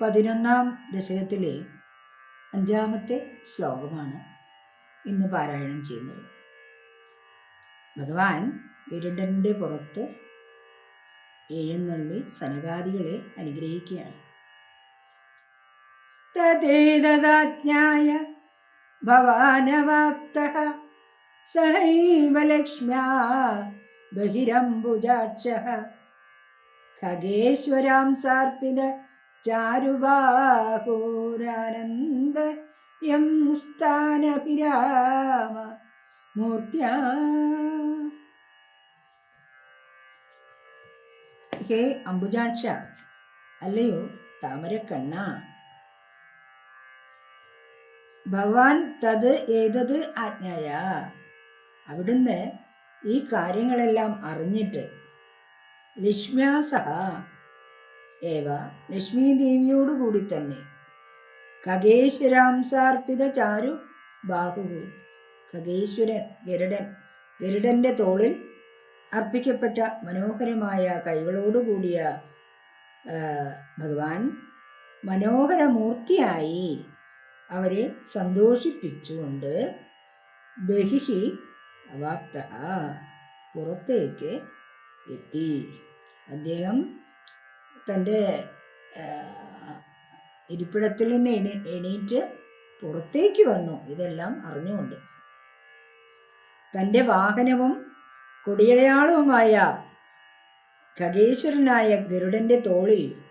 പതിനൊന്നാം ദശകത്തിലെ അഞ്ചാമത്തെ ശ്ലോകമാണ് ഇന്ന് പാരായണം ചെയ്യുന്നത്. ഭഗവാൻ ഗരുഡന്റെ പുറത്ത് എഴുന്നള്ളി സനകാദികളെ അനുഗ്രഹിക്കുകയാണ്. തദ്ദേതദാജ്ഞായ ഭവാനവാപ്ത സഹൈവ ബഹിരംബുജാക്ഷ ഖഗേശ്വരാം സാർപ്പിത ചാരുബാഹൂരാനന്ദ യം സ്ഥാനഭിരാമ മൂർത്തിയ ഹേ അംബുജാക്ഷ അല്ലയോ താമരക്കണ്ണ. ഭഗവാൻ തത് ഏതത് ആജ്ഞായ? അവിടുന്ന് ഈ കാര്യങ്ങളെല്ലാം അറിഞ്ഞിട്ട്. ലക്ഷ്മ്യാസഹ ഏവ ലക്ഷ്മി ദേവിയോടുകൂടി തന്നെ. ഖഗേശ്വരാംസാർപ്പിത ചാരു ബാഹു ഖഗേശ്വരൻ ഗരുഡൻ ഗരുഡന്റെ തോളിൽ അർപ്പിക്കപ്പെട്ട മനോഹരമായ കൈകളോടുകൂടിയ ഭഗവാൻ മനോഹരമൂർത്തിയായി അവരെ സന്തോഷിപ്പിച്ചുകൊണ്ട് ബഹിഹി അവാപ്ത പുറത്തേക്ക് എത്തി. അദ്ദേഹം തന്റെ ഇരിപ്പിടത്തിൽ നിന്ന് എണീ എണീറ്റ് പുറത്തേക്ക് വന്നു. ഇതെല്ലാം അറിഞ്ഞുകൊണ്ട്. തന്റെ വാഹനവും കൊടിയടയാളവുമായ ഖഗേശ്വരനായ ഗരുഡന്റെ തോളിൽ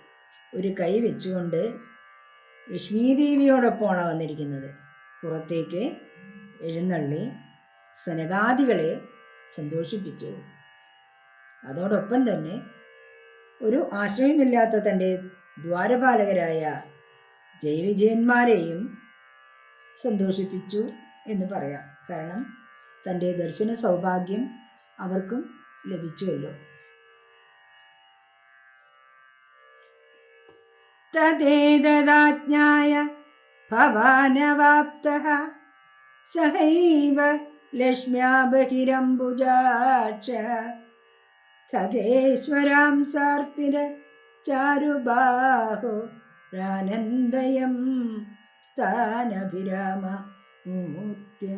ഒരു കൈ വെച്ചുകൊണ്ട് ലക്ഷ്മീദേവിയോടൊപ്പമാണ് വന്നിരിക്കുന്നത്. പുറത്തേക്ക് എഴുന്നള്ളി സനകാദികളെ സന്തോഷിപ്പിച്ചു. അതോടൊപ്പം തന്നെ ഒരു ആശ്രയമില്ലാത്ത തന്റെ ദ്വാരപാലകരായ ജയവിജയന്മാരെയും സന്തോഷിപ്പിച്ചു എന്ന് പറയാം. കാരണം തന്റെ ദർശന സൗഭാഗ്യം അവർക്കും ലഭിച്ചുവല്ലോ. തദേതദാജ്ഞായ ഭവാനവാപ്ത സഹൈവ ബഹിരംബുജാക്ഷ ഖഗേശ്വരാം സാർപ്പിത ചാരുബാഹു രാനന്ദയം സ്ഥാനഭിരാമ മൂർത്തിയ